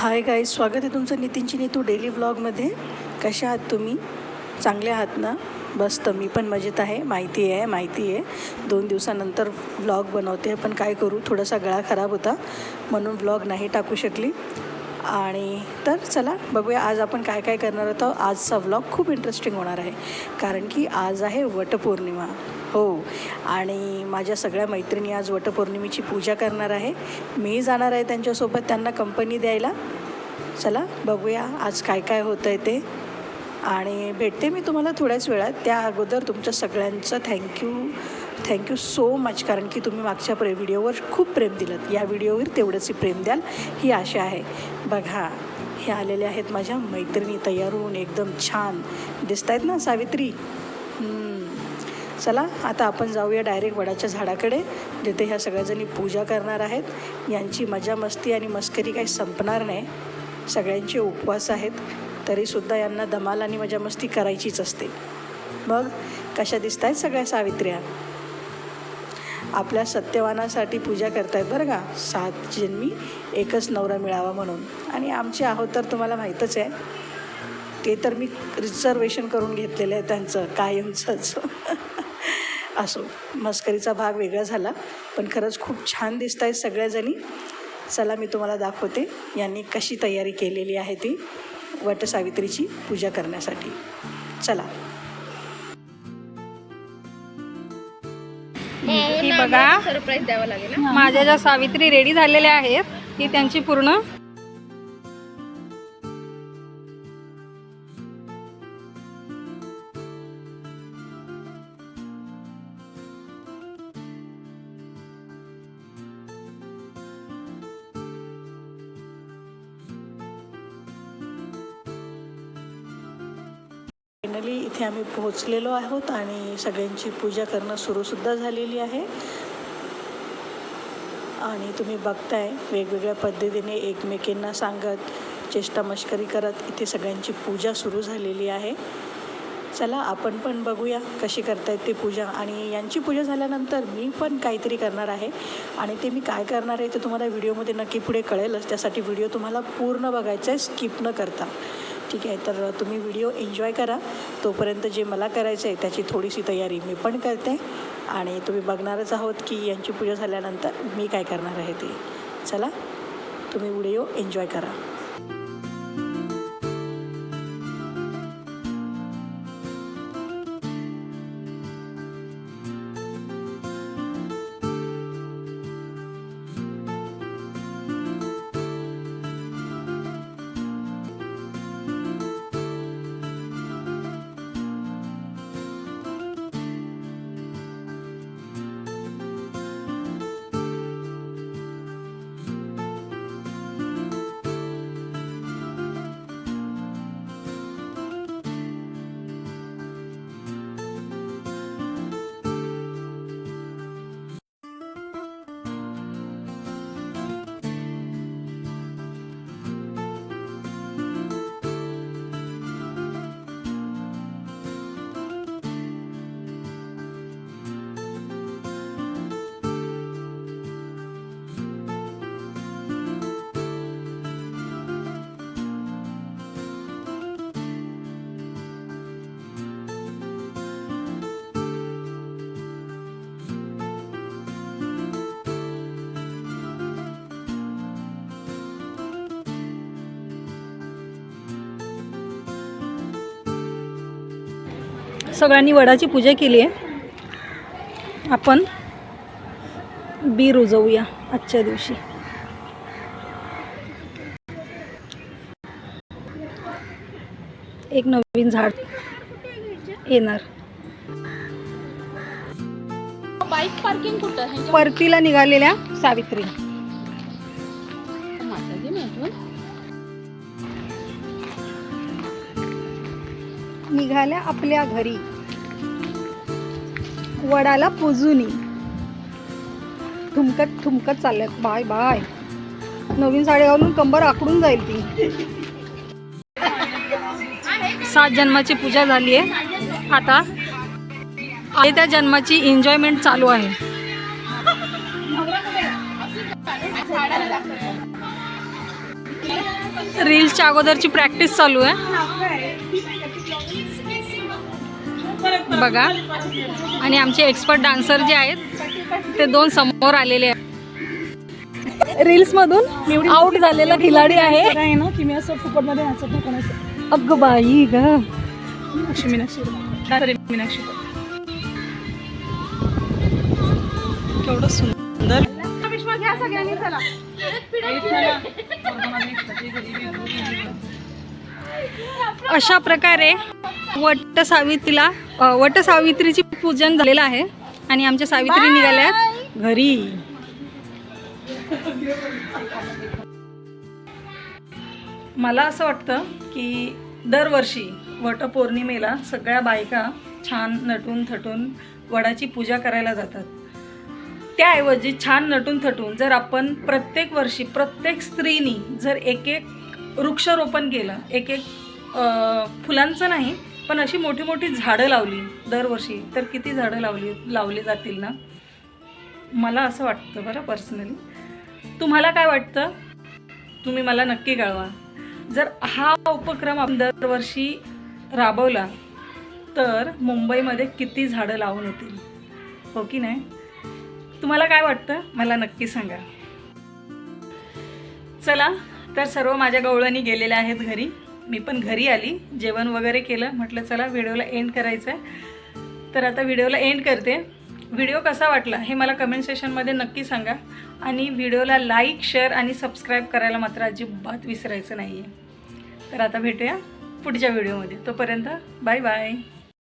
हाय गाय स्वागत आहे तुमचं नितीनची नीतू डेली व्लॉगमध्ये कशा आहात तुम्ही? चांगले आहात ना? बस तर मी पण मजेत आहे. माहिती आहे माहिती आहे. दोन दिवसानंतर व्लॉग बनवते पण काय करू? थोडासा गळा खराब होता म्हणून व्लॉग नाही टाकू शकली. आणि तर चला बघूया आज आपण काय काय करणार होतो आजचा व्लॉग खूप इंटरेस्टिंग होणार आहे. कारण की आज आहे वटपौर्णिमा. हो. आणि माझ्या सगळ्या मैत्रिणी आज वटपौर्णिमेची पूजा करणार आहे. मी जाणार आहे त्यांच्यासोबत त्यांना कंपनी द्यायला. चला बघूया आज काय काय होतं आहे ते. आणि भेटते मी तुम्हाला थोड्याच वेळात. त्या अगोदर तुमच्या सगळ्यांचं थँक्यू थँक्यू सो मच कारण की तुम्ही मागच्या प्रे व्हिडिओवर खूप प्रेम दिलं या व्हिडिओवर तेवढंच प्रेम द्याल ही आशा आहे. बघा हे आलेले आहेत माझ्या मैत्रिणी तयार होऊन एकदम छान. दिसत आहेत ना सावित्री? चला आता आपण जाऊया डायरेक्ट वडाच्या झाडाकडे जिथे ह्या सगळ्याजणी पूजा करणार आहेत. यांची मजा मस्ती आणि मस्करी काही संपणार नाही. सगळ्यांचे उपवास आहेत. तरीसुद्धा यांना धमाल आणि मजा मस्ती करायचीच असते. मग कशा दिसत आहेत सगळ्या सावित्र्या? आपल्या सत्यवानासाठी पूजा करतायत बरं का? सात जन्मी एकच नवरा मिळावा म्हणून. आणि आमचे आहोत तर तुम्हाला माहीतच आहे. ते तर मी रिझर्वेशन करून घेतलेलं आहे त्यांचं कायमचंच. असो मस्करीचा भाग वेगळा झाला. पण खरंच खूप छान दिसत आहेत सगळ्याजणी. चला मी तुम्हाला दाखवते यांनी कशी तयारी केलेली आहे ती. वटसावित्रीची पूजा करण्यासाठी. चला. ही बघा. सरप्राईज द्यावं लागेल ना माझ्या ज्या सावित्री रेडी झालेल्या आहेत ती त्यांची पूर्ण फायनली इथे आम्ही पोहोचलेलो आहोत आणि सगळ्यांची पूजा करणं सुरूसुद्धा झालेली आहे. आणि तुम्ही बघताय वेगवेगळ्या पद्धतीने एकमेकींना सांगत चेष्टा मस्करी करत इथे सगळ्यांची पूजा सुरू झालेली आहे. चला आपण पण बघूया कशी करतायत ती पूजा. आणि यांची पूजा झाल्यानंतर मी पण काहीतरी करणार आहे. आणि ते मी काय करणार आहे ते तुम्हाला व्हिडिओमध्ये नक्की पुढे कळेलच. त्यासाठी व्हिडिओ तुम्हाला पूर्ण बघायचा आहे स्किप न करता. ठीक आहे तर तुम्ही व्हिडिओ एन्जॉय करा. तोपर्यंत जे मला करायचं आहे त्याची थोडीशी तयारी मी पण करते. आणि तुम्ही बघणारच आहोत की यांची पूजा झाल्यानंतर मी काय करणार आहे ते. चला तुम्ही व्हिडिओ एन्जॉय करा. सगळ्यांनी वडाची पूजा केली आहे. आपण बी रुजवूया आजच्या दिवशी. एक नवीन झाड येणार. बाईक पार्किंग कुठं? परतीला निघालेल्या सावित्री. निघाल्या आपल्या घरी. वडाला पुजूनी थुमकत थुमकत चालल्यात. Bye bye. नवीन साडी घालून कंबर आकडून जाईल ती. सात जन्माची पूजा झाली आहे. आता आहे त्या जन्माची एन्जॉयमेंट चालू आहे. रील्सच्या अगोदरची प्रॅक्टिस चालू आहे. बघा. आणि आमचे एक्सपर्ट डान्सर जे आहेत ते दोन समोर आलेले आहेत. रील्स मधून आउट झालेला खिलाडी आहे. ना की मी असं फुकटमध्ये नाचत नाही कोणाचं अग बाई ग. मीनाक्षी मीनाक्षी. केवढं सुंदर. अशा प्रकारे वट सावित्रीला वट सावित्रीची पूजन झालेलं आहे आणि आमच्या सावित्री निघाल्या आहेत घरी. मला असं वाटतं की दरवर्षी वटपौर्णिमेला सगळ्या बायका छान नटून थटून वडाची पूजा करायला जातात. त्याऐवजी छान नटून थटून जर आपण प्रत्येक वर्षी प्रत्येक स्त्रीनी जर एक एक वृक्षारोपण केलं एक एक फुलांचं नाही पण अशी मोठी मोठी झाडं लावली दरवर्षी. तर किती झाडं लावली लावली जातील ना? मला असं वाटतं बरं पर्सनली तुम्हाला काय वाटतं? तुम्ही मला नक्की कळवा. जर हा उपक्रम आपण दरवर्षी राबवला तर मुंबईमध्ये किती झाडं लावून येतील? हो की नाही? तुम्हाला काय वाटतं? मला नक्की सांगा. चला तर सर्व माझ्या गवळणी गेलेल्या आहेत घरी. मी पण घरी आली जेवण वगैरे केलं म्हटलं चला व्हिडिओला एंड करायचं आहे तर आता व्हिडिओला एंड करते. व्हिडिओ कसा वाटला हे मला कमेंट सेशनमध्ये नक्की सांगा. आणि व्हिडिओला लाईक शेअर आणि सबस्क्राईब करायला मात्र अजिबात विसरायचं नाही आहे तर आता भेटूया पुढच्या व्हिडिओमध्ये. तोपर्यंत बाय बाय